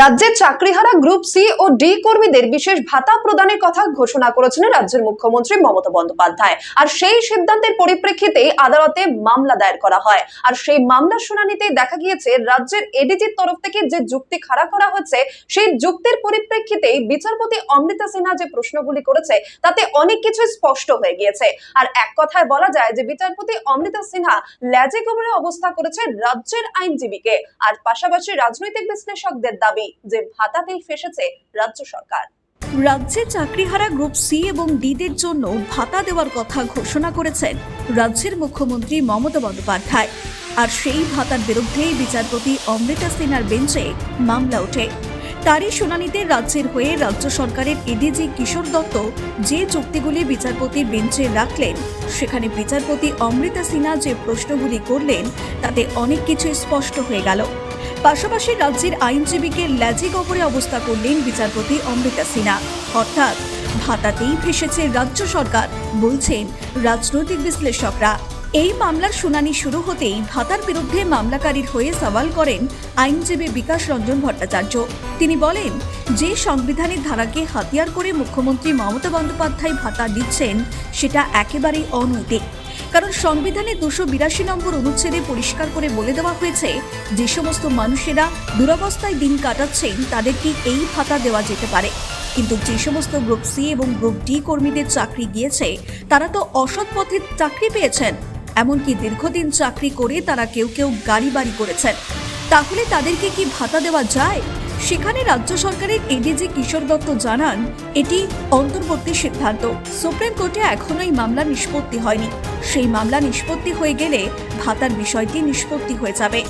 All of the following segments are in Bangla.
রাজ্যের চাকরিহারা গ্রুপ সি ও ডি কর্মীদের বিশেষ ভাতা প্রদানের কথা ঘোষণা করেছেন রাজ্যের মুখ্যমন্ত্রী মমতা বন্দ্যোপাধ্যায়। আর সেই সিদ্ধান্তের পরিপ্রেক্ষিতে আদালতে মামলা দায়ের করা হয়। আর সেই মামলার শুনানিতে দেখা গিয়েছে, রাজ্যের এডিজির তরফ থেকে যে যুক্তি খাড়া করা হচ্ছে, সেই যুক্তির পরিপ্রেক্ষিতে বিচারপতি অমৃতা সিনহা যে প্রশ্নগুলি করেছে, তাতে অনেক কিছু স্পষ্ট হয়ে গিয়েছে। আর এক কথায় বলা যায় যে বিচারপতি অমৃতা সিনহা ল্যাজে গোবরে অবস্থা করেছে রাজ্যের আইনজীবীকে। আর পাশাপাশি রাজনৈতিক বিশ্লেষকদের দাবি যে ভাতাতেই ফেসেছে রাজ্য সরকার। রাজ্যে চাকরিহারা গ্রুপ সি এবং ডিদের জন্য ভাতা দেওয়ার কথা ঘোষণা করেছেন রাজ্যের মুখ্যমন্ত্রী মমতা বন্দ্যোপাধ্যায়। আর সেই ভাতার বিরুদ্ধেই বিচারপতি অমৃতা সিনহার বেঞ্চে মামলা ওঠে। তারই শুনানিতে রাজ্যের হয়ে রাজ্য সরকারের এডিজি কিশোর দত্ত যে যুক্তিগুলি বিচারপতির বেঞ্চে রাখলেন, সেখানে বিচারপতি অমৃতা সিনহা যে প্রশ্নগুলি করলেন, তাতে অনেক কিছু স্পষ্ট হয়ে গেল। পাশাপাশি রাজ্যের আইনজীবীকে ল্যাজি গবরে অবস্থা করলেন বিচারপতি অমৃতা সিনহা। অর্থাৎ ভাতাতেই ফেসেছে রাজ্য সরকার, বলছেন রাজনৈতিক বিশ্লেষকরা। এই মামলার শুনানি শুরু হতেই ভাতার বিরুদ্ধে মামলাকারীর হয়ে সওয়াল করেন আইনজীবী বিকাশ রঞ্জন ভট্টাচার্য। তিনি বলেন, যে সংবিধানের ধারাকে হাতিয়ার করে মুখ্যমন্ত্রী মমতা বন্দ্যোপাধ্যায় ভাতা দিচ্ছেন, সেটা একেবারেই অনৈতিক। কারণ সংবিধানের দুশো বিরাশি নম্বর অনুচ্ছেদে পরিষ্কার করে বলে দেওয়া হয়েছে, যে সমস্ত মানুষেরা দুরবস্থায় দিন কাটাচ্ছেন, তাদেরকে এই ভাতা দেওয়া যেতে পারে। কিন্তু যে সমস্ত গ্রুপ সি এবং গ্রুপ ডি কর্মীদের চাকরি গিয়েছে, তারা তো অসৎ পথে চাকরি পেয়েছেন। এমনকি দীর্ঘদিন চাকরি করে তারা কেউ কেউ গাড়ি বাড়ি করেছেন। তাহলে তাদেরকে কি ভাতা দেওয়া যায়? সেখানে রাজ্য সরকারের এডিজি কিশোর দত্ত জানান, এটি অন্তর্বর্তী সিদ্ধান্ত। সুপ্রিম কোর্টে এখনও এই মামলা নিষ্পত্তি হয়নি। সেই মামলা নিষ্পত্তি হয়ে গেলে ভাতার বিষয়টি নিষ্পত্তি হয়ে যাবে।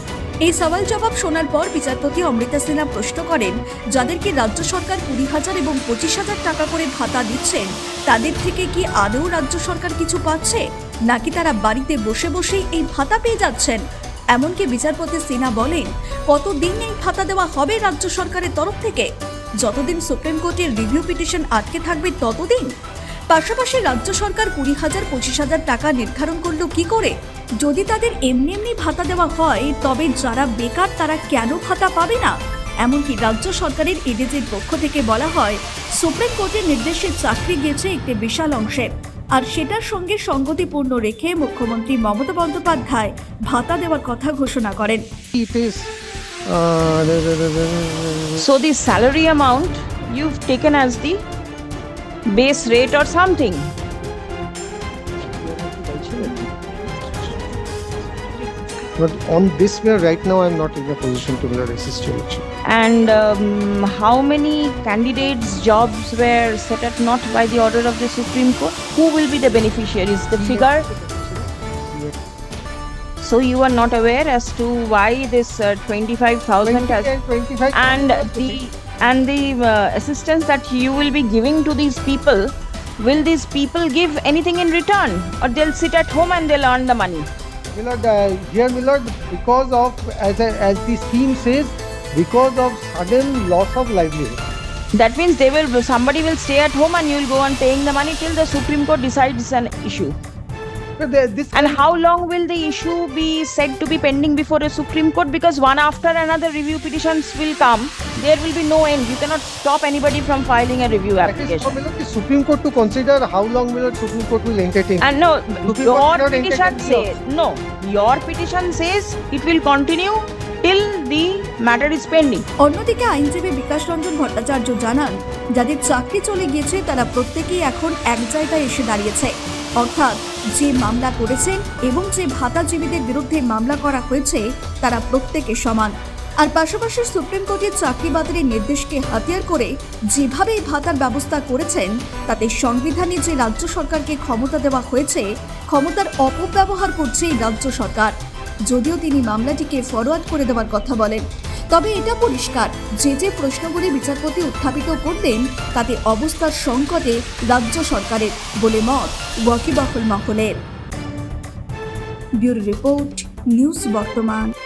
এই সওয়াল জবাব শোনার পর বিচারপতি অমৃতা সিনহা প্রশ্ন করেন, যাদেরকে রাজ্য সরকার কুড়ি হাজার এবং পঁচিশ হাজার টাকা করে ভাতা দিচ্ছেন, তাদের থেকে কি আদৌ রাজ্য সরকার কিছু পাচ্ছে? নাকি তারা বাড়িতে বসে বসেই এই ভাতা পেয়ে যাচ্ছেন? এমনকি বিচারপতি সিনহা বলেন, কতদিন এই ভাতা দেওয়া হবে রাজ্য সরকারের তরফ থেকে? যতদিন সুপ্রিম কোর্টের রিভিউ পিটিশন আটকে থাকবে ততদিন? পাশাপাশি রাজ্য সরকার কুড়ি হাজার পঁচিশ হাজার টাকা নির্ধারণ করল কি করে? যদি তাদের এমনি এমনি ভাতা দেওয়া হয়, তবে যারা বেকার তারা কেন ভাতা পাবে না? এমনকি রাজ্য সরকারের এডিজির পক্ষ থেকে বলা হয়, সুপ্রিম কোর্টের নির্দেশে চাকরি গিয়েছে একটি বিশাল অংশের আর সেটার সঙ্গে সঙ্গতিপূর্ণ রেখে মুখ্যমন্ত্রী মমতা বন্দ্যোপাধ্যায় ভাতা দেওয়ার কথা ঘোষণা করেন। So the salary amount you've taken as the base rate or something but on this where right now I'm not in a position to resist election. And um, how many candidates' jobs were set at naught by the order of the Supreme Court? Who will be the beneficiaries? The figure. So you are not aware as to why this uh, 25,000 has 25 and the and the uh, assistance that you will be giving to these people will these people give anything in return or they'll sit at home and they'll earn the money Millard, uh, here Millard, because of as a, as the scheme says, because of sudden loss of livelihood. that means they will somebody will stay at home and you will go on paying the money till the supreme court decides an issue this and how long will the issue be said to be pending before a supreme court because one after another review petitions will come there will be no end you cannot stop anybody from filing a review that is application Millard, the Supreme Court to consider how long Millard Supreme Court will entertain. And no, Supreme your petition says no. Your petition says it will continue till the matter is pending. অন্যদিকে আইনজীবী বিকাশ রঞ্জন ভট্টাচার্য জানান যাদের চাকরি চলে গিয়েছে তারা প্রত্যেকেই এখন এক জায়গায় এসে দাঁড়িয়েছে অর্থাৎ যে মামলা করেছেন এবং যে ভাতাজীবীদের বিরুদ্ধে মামলা করা হয়েছে, তারা প্রত্যেকে সমান। আর পাশাপাশি সুপ্রিম কোর্টের চাকরি বাতিলের নির্দেশকে হাতিয়ার করে যেভাবে ভাতার ব্যবস্থা করেছেন, তাতে সংবিধানে যে রাজ্য সরকারকে ক্ষমতা দেওয়া হয়েছে, ক্ষমতার অপব্যবহার করছে এই রাজ্য সরকার। যদিও তিনি মামলাটিকে ফরওয়ার্ড করে দেওয়ার কথা বলেন তবে এটা পরিষ্কার। যে যে প্রশ্নগুলি বিচারপতি উত্থাপিত করতেন, তাতে অবস্থার সংকটে রাজ্য সরকারের বলে মত ওয়াকিবহুল মহলের। ব্যুরো রিপোর্ট, নিউজ বর্তমান।